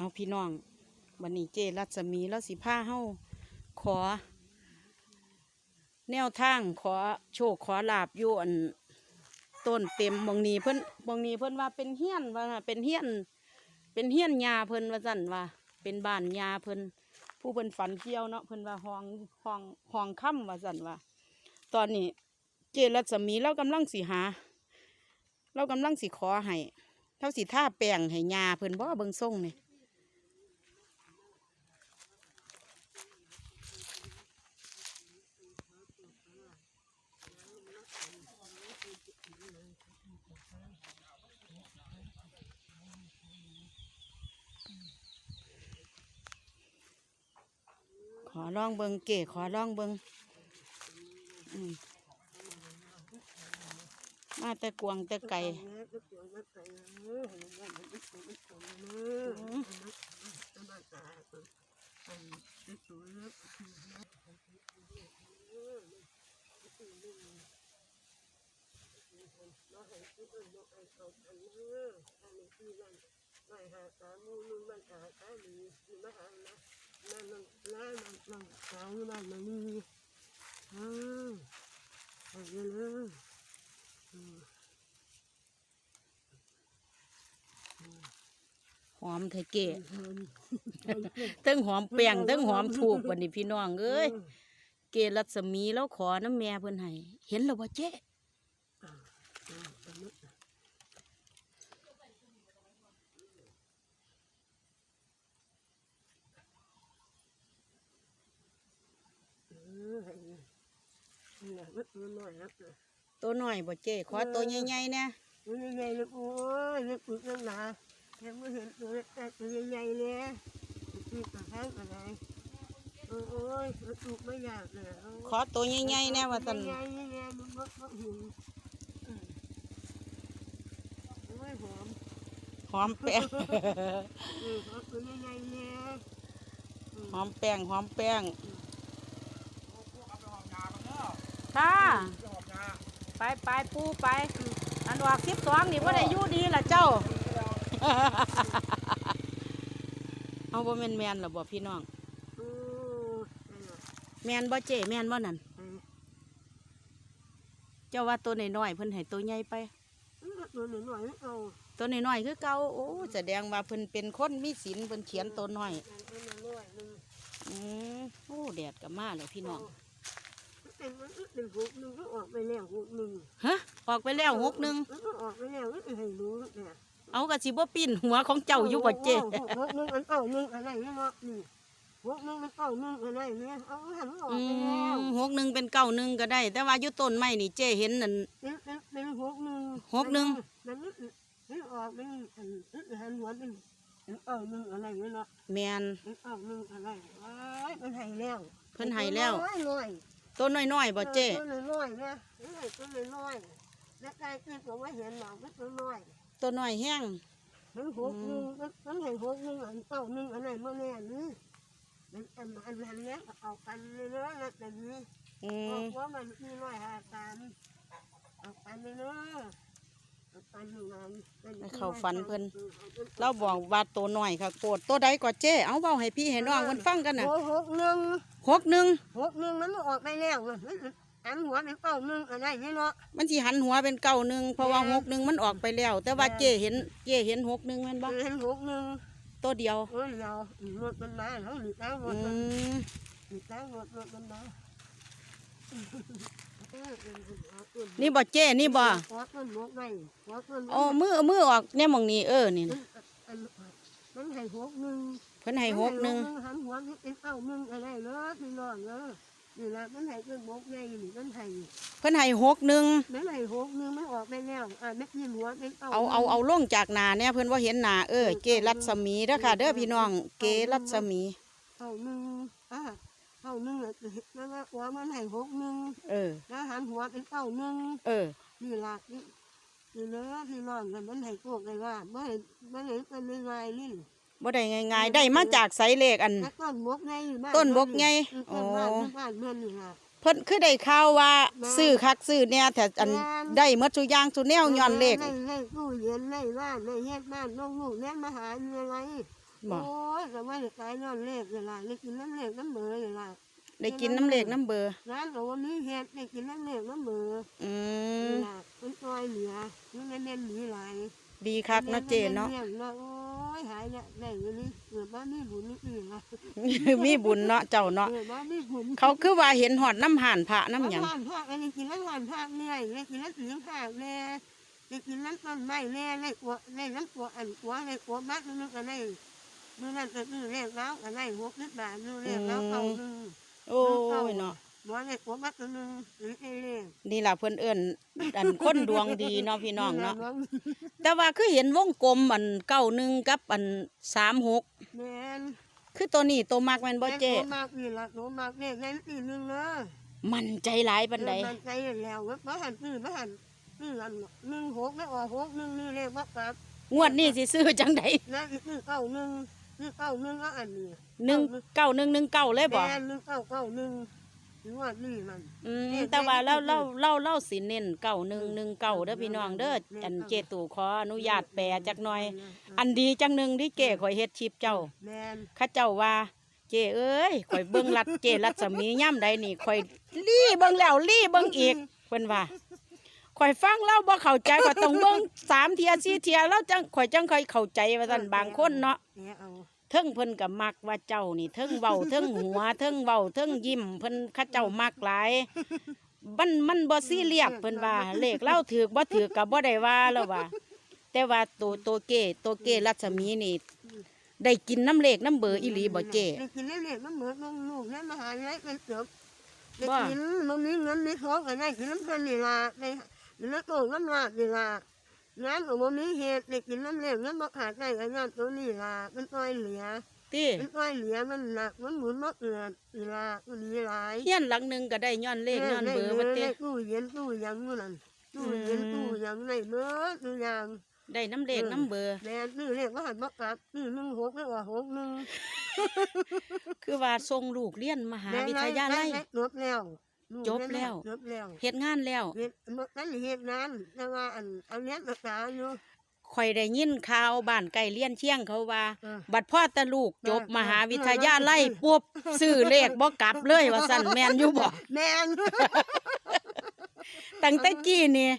เอาพี่น้องวันนี้เจรัศมีแล้วสิพาเฮาขอ แนวทางขอโชคขอลาบอยู่อันต้นเต็มบางนีเพิ่นบางนีเพิ่นว่าเป็นเฮี้ยนว่าเป็นเฮี้ยน เป็นเฮี้ยนยาเพิ่นว่าสั่นว่า เป็นบ้านยาเพิ่นผู้เพิ่นฝันเกี่ยวเนาะเพิ่นว่าห้องห้องห้องค่ำว่าสั่นว่า ตอนนี้เจรัศมีเรากำลังสิหา เรากำลังสิขอให้เราสิท่าแป้งให้ยาเพิ่นบ่เบิ่งส่งเนี่ ขอลองเบิงเก๋ขอลองเบิงมมาแต่กวางแต่ไก่อืม หอมเถอะเก๋เทั้งหอมแป้งเทั้งหอมถูกวันนี้พี่น้องเอ้ยเกรัศมีแล้วขอน้ำแม่เพิ่นให้เห็นแล้วว่าเจ๊ ตัวหน้อยบ่เจ๊ขอตัวใหญ่ๆเนี่ยใหญ่ๆเลยโอ้ยเล็กอึกเล็กหนายังไม่เห็นตัวเล็กตัวใหญ่ๆเลยนี่ตะไคร้อะไรโอ้ยมันถูกไม่ยากเลยขอตัวใหญ่ๆเนี่ยว่าซั่นใหญ่ๆเนี่ยมันก็ก็หิวโอ้ยหอมหอมแป้งหอมแป้งหอมแป้ง ค่ะไปไปปูไป อันออกสิบสองนี่ว่าได้อยู่ดีล่ะเจ้า เอาบ่แม่นแมนหรอบ่พี่น้องโอ้ยแมนบ่เจแมนบ่นั่นเจ้าว่าตัวน้อยๆเพิ่นให้ตัวใหญ่ไป ตัวหน่อยๆเอาตัวน้อยๆคือเก่าโอ้แสดงว่าเพิ่นเป็นคนมีศีลเพิ่นเขียนตัวน้อยตัวหน่อยๆนึงอืมโอ้แดดก็มาเลยพี่น้อง เป็นมันเป็นหุกหนึ่งก็ออกไปแล้วหุกหนึ่งฮะออกไปแล้วหกหนึ่งมันก็ออกไปแล้วไม่ให้รู้เนี่ยเอากระสิบ่ปิ้นหัวของเจ้าอยู่บ่เจหกหนึ่งมันเก้าหนึ่งอะไรเนี่ยเนาะนี่หกหนึ่งมันเก้าหนึ่งอะไรเนี่ยเอาหันออกอืไปแล้วมหกหนึ่งเป็นเก้าหนึ่งก็ได้ แต่ว่าอยู่ต้นไม้นี่เจเห็นนั่นเป็นเป็นเป็นหกหนึ่งหกหนึ่งมันมันมันออกเป็นอันอันหันหัวเป็นเป็นเก้าหนึ่งอะไรเนี่ยเนาะแมนเป็นเก้าหนึ่งอะไรว้ายมันให้แล้วเพิ่นให้แล้วน้อยน้อย ต้นน้อยๆบ่เจตัวน้อยๆนะเออตัวน้อยๆแล้วใครคือผมว่าเห็นหรอกมันตัวน้อยตัวน้อยแห้งมันหกหนึ่งมันมันให้หกหนึ่งอันเก้าหนึ่งอะไรมาแน่นี่มันอันอันอันเนี้ยเอากันเลยเนาะแล้วแต่นี้อืบอมกว่ามันมีร้อยห้าตันเอากันเลยเนาะเอากันอยู่งาน ให้เข้าฝันเพิ่นเราบอกว่าตัวน้อยค่ะโกดตัวใดก็เจเอาเว้าให้พี่ให้น้องเพิ่นฟังกันน่ะโอ้หกหนึ่งหกหนึ่งหกหนึ่งมันออกไปแล้วมันอันหัวเป็นเก้าหนึ่งอะไรนี่เนาะมันสิหันหัวเป็นเก้าหนึ่งเพราะว่าหกหนึ่งมันออกไปแล้ว แต่ว่าเจเห็นเจเห็นหกหนึ่งแมันบ่เห็นหกหนึ่งตัวเดียวเอ้ยเรารถมันมาแล้วหรือตั้งรอืถมันมหรือตั้งรถรถมันมา นี่บ่เจนี่บ่ขอต้นรถไว้ขอต้นโอ้มือมือออกแน่หมองนี้เออนี่น่ะมันให้หกหนึ่งเพิ่นให้หกหนึ่งหันหัวนี่เป็นเก้าหนึ่งอะไรเนาะพี่น้องเนาะนี่ละมันให้เป็นหกใหญ่นี่มันให้เพิ่นให้หกหนึ่งมันให้หกหนึ่งมันออกไปแล้วอ่าไม่กินหัวเป็นเก้าเอาเอาเอาลงจากหนาเนี่ยเพิ่นว่าเห็นหนาเออเกรัศมีเด้อค่ะเด้อพี่น้องเกรัศมีเก้าหนึ่งอ่า เก้าหนึ่งอะแล้วก็หัวมันให้หกหนึ่งเออ แล้วหันหัวเป็นเก้าหนึ่งเออ นี่ละนี่นี่เนื้อพี่น้องกันมันให้พวกเลยว่าไม่ให้ไม่ให้เป็นยังไงนี่ บ่ได้ง่ายๆ ได้มาจากไสเลขอัน แล้วต้นบกไงบ้าต้นบกไงต้นบ้านอ๋อบ้านเมืองนี่ค่ะ เพิ่นคือได้ข่าวว่าซื้อคักซื้อเนี่ยแต่อันแม่นได้หมดทุกอย่างทุกแนวย้อนเลขในในตู้เย็นในบ้านในเฮ็ดบ้านลูกลูกเลี้ยงมาหาอะไร บ่โอ้ยแต่ว่าเด็กตายนอนเลขเลยล่ะได้กินน้ำเลขน้ำเบอร์เลยล่ะได้กินน้ำเหล็กน้ำเบอร์ร้านเราวันนี้เฮ็ดได้กินน้ำเลขน้ำเบอร์อืมนี่ล่ะเป็นซอยเหลือนี่แม่นแม่นหนีหลายดีคักเนาะเจเนาะแม่ๆโอ้ยหายเนี่ยได้อยังนี้เกิดบ้านนี่บุญนี่อื่นละมีบุญเนาะเจ้าเนาะเกิดบ้านนี่บุญเขาคือว่าเห็นหอดน้ำห่านพระน้ำหยัง ผ่านภาคอันนี้กินแล้วผ่านภาคเหนื่อยได้กินแล้วถึงภาคแน่ได้กินน้ำต้นไม้แน่ได้กัวได้น้ำกัวอันกัวได้กัวมัดนึงก็ได้ นึงนั่นก็คือเลขแล้วก็ได้หกนิดบาทนึงเลขแล้วเก่านึงโอ้ยเนาะบ่ได้กัวมัดนึงหรือไอ้เลขนี่ล่ะเพิ่นเอิ้นอันคนดวงดีเนาะพี่น้องเนาะแต่ว่าคือเห็นวงกลมอันเก้าหนึ่งกับอันสามหกแม่นคือตัวนี้ตัวมักแม่นบ่เจตัวมากนี่ละตัวมากเลขนั้นอีกนึงเนอะมันใจหลายปานใดมันใจแล้วว่าหันซื้อมาหันซื้ออันหนึ่งหกแล้วออกหกหนึ่งนี่เลขว่ากลับงวดนี้สิซื้อจังใดแล้วอีกซื้อเก้าหนึ่ง ซื้อเก้าหนึ่งก็อันนี้หนึ่งเก้าหนึ่งหนึ่งเก้าเลยบ่แม่นหนึ่งเก้าเก้าหนึ่งงวดนี่มัน อืมแต่ว่าเล่าเล่าเล่าเล่าสิเน้นเก้าหนึ่งหนึ่งเก้าเด้อพี่น้องเด้ออันเจตู่ขออนุญาตแปลจักหน่อย อันดีจังหนึ่งที่เจข่อยเฮ็ดชิปเจ้าแม่นเข้าเจ้าว่าเจเอ้ยข่อยเบิ่งรัดเจรัดสมีย่ำใดนี่ข่อยลี่เบิ่งแล้วลี่เบิ่งอีกเพิ่นว่า ข่อยฟังเล่าบ่เข้าใจก็ต้องเบิ่งสามเทียสี่เทียแล้วจังข่อยจังค่อยเข้าใจว่าซั่นบางคนเนาะแกเอาเทิงเพิ่นก็มักว่าเจ้านี่เทิงเว้าเทิงหัวเทิงเว้าเทิงยิ้มเพิ่นเข้าเจ้ามักหลายมันมันบ่ซีเรียสเพิ่นว่าเลขเล่าถือบ่ถือก็บ่ได้ว่าแล้วว่า แต่ว่าตัวตัวเก้ตัวเก้รัศมีนี่ ได้กินน้ำเลขน้ำเบอร์อีหลีบ่เจ้ได้กินแล้วเนี่ยมันเหมือนนมลูกแล้วมหาลัยเป็นเสือบได้ว่ากินมันมีเงินมีทองกันได้กินน้ำเงินนี่ล่ะได้กินน้ำโตน้ำลาดนี่ล่ะงานของมันมีเหตุได้กินน้ำเหลวน้ำมะขามได้กันงานตัวนี่ล่ะเป็นอ้อยเหลือติเป็นอ้อยเหลือมันหนักมันหมุนมะเอือดอีล่ะมันดีหลายเฮียนหลังหนึงก็ได้ย้อนเลขย้อนเบอร์ว่าติได้ตู้เย็นตู้หยังนู่นนั่นตู้เย็นอืมตู้หยังได้เมื่อตู้หยังได้น้ำเลขน้ำเบอร์แม่ตู้เลขว่าหันมะกลับตู้หนึ่งหกแล้วว่าหกหนึ่งคือว่าส่งลูกเรียนมหาวิทยาลัยจบแล้ว จบแล้ว จบแล้วเฮ็ดงานแล้วเฮ็ดนั่นเฮ็ดงานแต่ว่าอันเอาเนี้ยรักษาอยู่ข่อยได้ยินข่าวบ้านใกล้เลียนเชียงเขาว่าเออบัดพ่อตะลูกจบเออมหาวิทยาลัยปุ๊บซื้อเลขบ่กลับเลยว่าสั่นแม่นอยู่บ่แม่นตั้งแต่กี้นี่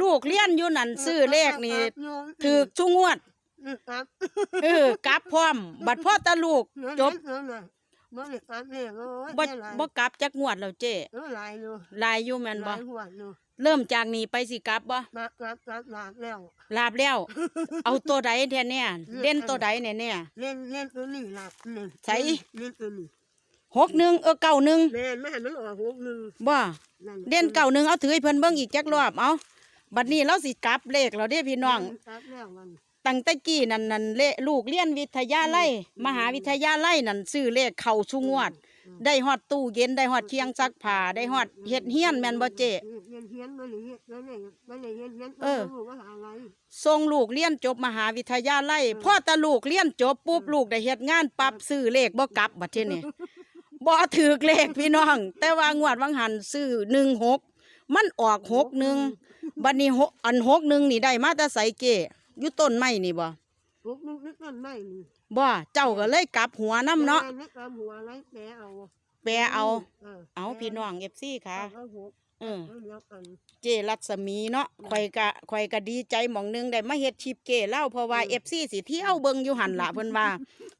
ลูกเรียนอยู่นั่นซื้อเลขนี่อยู่ถูกทุกงวดครับเออกลับพร้อม บัดพ่อตะลูกจบนั่นน่ะ บ่ได้กลับเลขโอ้ยบ่แค่หลายบ่กลับจักงวดแล้วเจ้เออหลายอยู่ลายอยู่แม่นหบ่ลายหัวอยู่เริ่มจากนี้ไปสิกลับบ่มากลับกลับหลากแล้ว ลาบแล้ว เอาตัวใดแท้เนี่ยเล่นตัวใดเนี่ยเนี่ย เล่นเล่นตัวนี้ล่ะนี่ใส่ เล่นตัวนี้หกหนึ่งเออเก้าหนึ่งแม่นไม่ให้มันออกหกหนึ่งบ่นั่นเด่นเก้าหนึ่งเอาถือให้เพิ่นเบิ่งอีกจักรอบเอาบัดนี้เราสิกลับเลขเราเด้พี่น้อง กลับแล้วมัน ตั้งแต่กี้นั่นนั่นเลลูกเรียนวิทยาลัยมหาวิทยาลัยนั่นซื้อเลขเข้าชุงวด ได้ฮอดตู้เย็นได้ฮอดเคียงซักผ้าได้ฮอดเฮ็ดเฮียนแม่นบ่เจ้เรียนเฮียนบ่ได้เฮ็ดบ่ได้บ่ได้เฮ็ดเฮียนเออรู้ว่าหาอะไรส่งลูกเรียนจบมหาวิทยาลัยพ่อตาลูกเรียนจบปุ๊บลูกได้เฮ็ดงานปรับซื้อเลขบ่กลับบัดทีนี้บ่ถือเลขพี่น้อง แต่ว่างวดวังหันซื้อ16มันออก61บัดนี้หกอัน61นี่ได้มาแต่ไสเก้ อยู่ต้นไม้นี่บ่พวกนึกนึกนั่นไม่นี่บ่เจ้าก็เลยกลับหัวนํเนาะแม่นึกตามหัวอะไรแปลเอาแปลเอาเออเอาพี่น้อง FC ค่ะ เอาหกเออเอาเดียวกันเจรัศมีเนาะข่อยกะข่อยกะดีใจหม่องหนึงได้มาเฮ็ดชิปเก้เล่าเพราะว่า FC สิเที่ยวเบิ่งอยู่หั่นล่ะเพิ่นว่า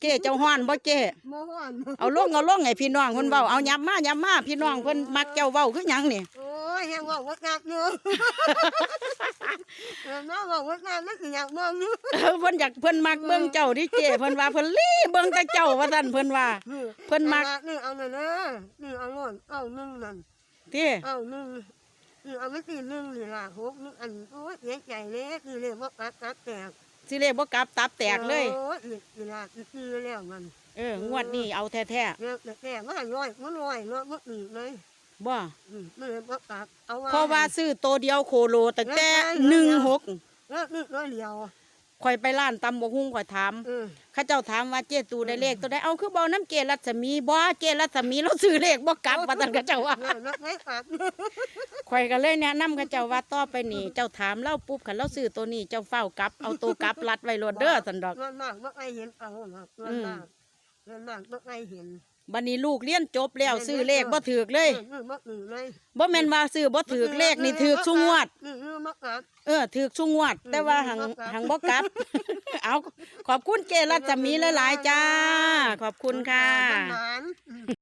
เก้เจ้าฮ้อนบ่เก้บ่ฮ้อนเอาลงเอาลงให้พี่น้องเพิ่นเว้าเอายับมายับมาพี่น้องเพิ่นมักเจ้าเว้าคือหยังนี่ โอ้ย ยังบอกว่ากักอยู่เออน้องบอกว่ากักมันสิอยากมองอยู่เออเพิ่นอยากเพิ่นมักเบิ่งเจ้าดิเจ้เพิ่นว่าเพิ่นลีเบิ่งแต่เจ้าว่าซั่นเพิ่นว่า เพิ่นมักนี่เอาหน่อยนะนี่เอาโน่นเอาหนึ่งนั่นติเอาหนึ่งนี่เอาไม่สี่หนึ่งนี่ล่ะหกหนึ่งอันโอ้ยเสียใจเลยคือเรียกว่ากักกักแตกสิเลขบ่กลับตับแตกเลยโอ้ยอีกอีกล่ะคือแล้วมันเอองวดนี้เอาแท้เรียกแต่แตกมันหันลอยมันลอยเนาะมันอีกเลยๆ บ่อืมไม่เลยว่ากักเอาไว้เพราะว่าซื้อโตวเดียวโคโลตั้งแต่แล้ว16แล้วนี่ร้อยเดียวข่อยไปร้านตำบกหุ่งข่อยถามเออเข้าเจ้าถามว่าเจตูได้เลขตัวใดเอาคือเบาน้ำเกรัศมีบ่เกรัศมีเราซื้อเลขบ่กลับว่าซั่นเขาเจ้าว่าเออนักไม่ขาดข่อยก็เลยแนะนำเขาเจ้าว่าต่อไปนี่ เจ้าถามเล่าปุ๊บคันเราซื้อตัวนี้เจ้าเฝ้ากลับเอาตัวกลับรัดไว้โลดเด้อซั่นดอก เงินมากบ่ไอเห็นเอาหรอกเงินมากเงินมากบ่ไอเห็น บัดนี้ลูกเรียนจบแล้วซื้อเลขบ่ถูกเลยเออบ่ถือเลยบ่แม่นว่าซื้อบ่ถูกเลขนี่ถูกซุงวดเออเออบ่ขาดเออถูกซุงวด แต่ว่าหังหังบ่กลับ เอาขอบคุณเกรัศมีหลายๆจ้า ขอบคุณค่ะบ้านหมาน